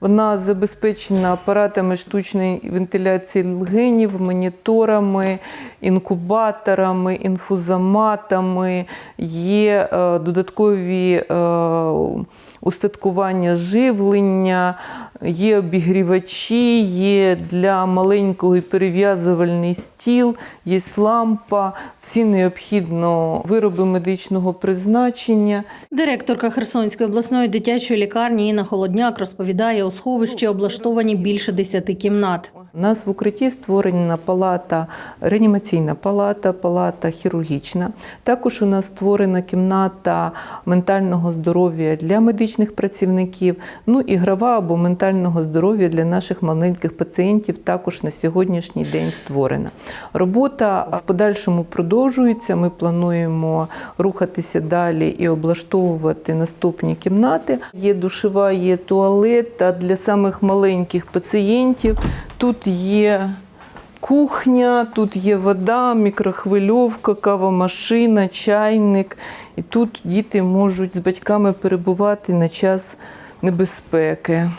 Вона забезпечена апаратами штучної вентиляції легенів, моніторами, інкубаторами, інфузоматами. Є е, додаткові е, устаткування живлення, є обігрівачі, є для маленького перев'язувальний стіл, є лампа, всі необхідно вироби медичного призначення. Директорка Херсонської обласної дитячої лікарні Інна Холодняк розповідає, у сховищі облаштовані більше десяти кімнат. У нас в укритті створена палата, реанімаційна палата, палата хірургічна. Також у нас створена кімната ментального здоров'я для медичних працівників. Ну і грава або ментального здоров'я для наших маленьких пацієнтів також на сьогоднішній день створена. Робота в подальшому продовжується. Ми плануємо рухатися далі і облаштовувати наступні кімнати. Є душева, є туалет а для самих маленьких пацієнтів. Тут є кухня, тут є вода, мікрохвильовка, кавомашина, чайник. І тут діти можуть з батьками перебувати на час небезпеки.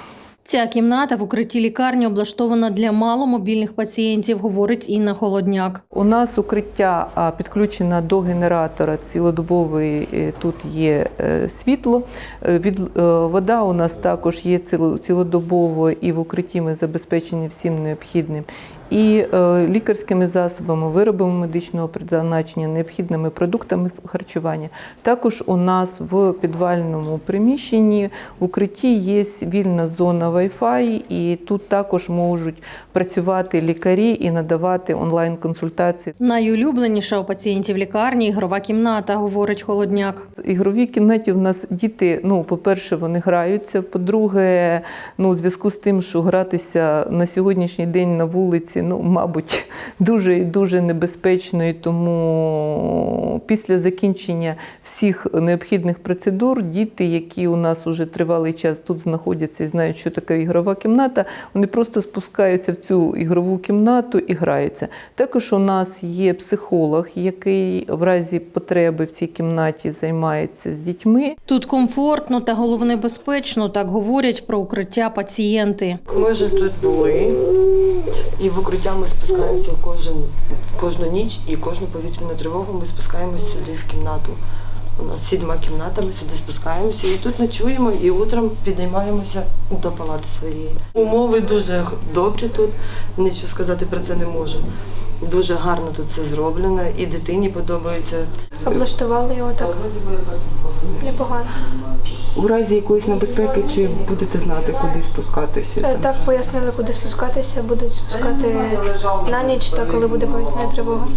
Ця кімната в укритті лікарні облаштована для маломобільних пацієнтів, говорить Інна Холодняк. У нас укриття підключено до генератора цілодобової. е, Тут є е, світло. Е, Від, вода у нас також є ціло- цілодобово, і в укритті ми забезпечені всім необхідним. І е, лікарськими засобами, виробами медичного призначення, необхідними продуктами харчування. Також у нас в підвальному приміщенні в укритті є вільна зона Wi-Fi, і тут також можуть працювати лікарі і надавати онлайн-консультації. Найулюбленіша у пацієнтів лікарні ігрова кімната, говорить Холодняк. В ігровій кімнаті в нас діти, ну, по-перше, вони граються. По-друге, ну, у зв'язку з тим, що гратися на сьогоднішній день на вулиці, ну, мабуть, дуже і дуже небезпечно. І тому після закінчення всіх необхідних процедур діти, які у нас уже тривалий час тут знаходяться і знають, що таке ігрова кімната, вони просто спускаються в цю ігрову кімнату і граються. Також у нас є психолог, який в разі потреби в цій кімнаті займається з дітьми. Тут комфортно та головне безпечно, так говорять про укриття пацієнти. Ми вже тут були, і в укриття ми спускаємося кожен, кожну ніч і кожну повітряну тривогу ми спускаємося сюди в кімнату. У нас сідьма кімната, ми сюди спускаємося і тут ночуємо, і утром підіймаємося до палати своєї. Умови дуже добрі тут, нічого сказати про це не можу. Дуже гарно тут все зроблено, і дитині подобається. Облаштували його так непогано. У разі якоїсь небезпеки чи будете знати, куди спускатися? Е. Так пояснили, куди спускатися. Будуть спускати на ніч, та коли буде повітряна тривога.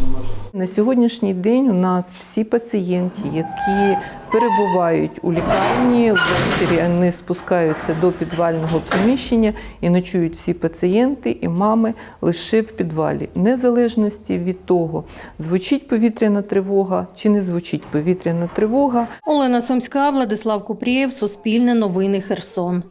На сьогоднішній день у нас всі пацієнти, які перебувають у лікарні, ввечері вони спускаються до підвального приміщення і ночують всі пацієнти і мами лише в підвалі, незалежності від того, звучить повітряна тривога чи не звучить повітряна тривога. Олена Сомська, Владислав Купрієв, Суспільне новини Херсон.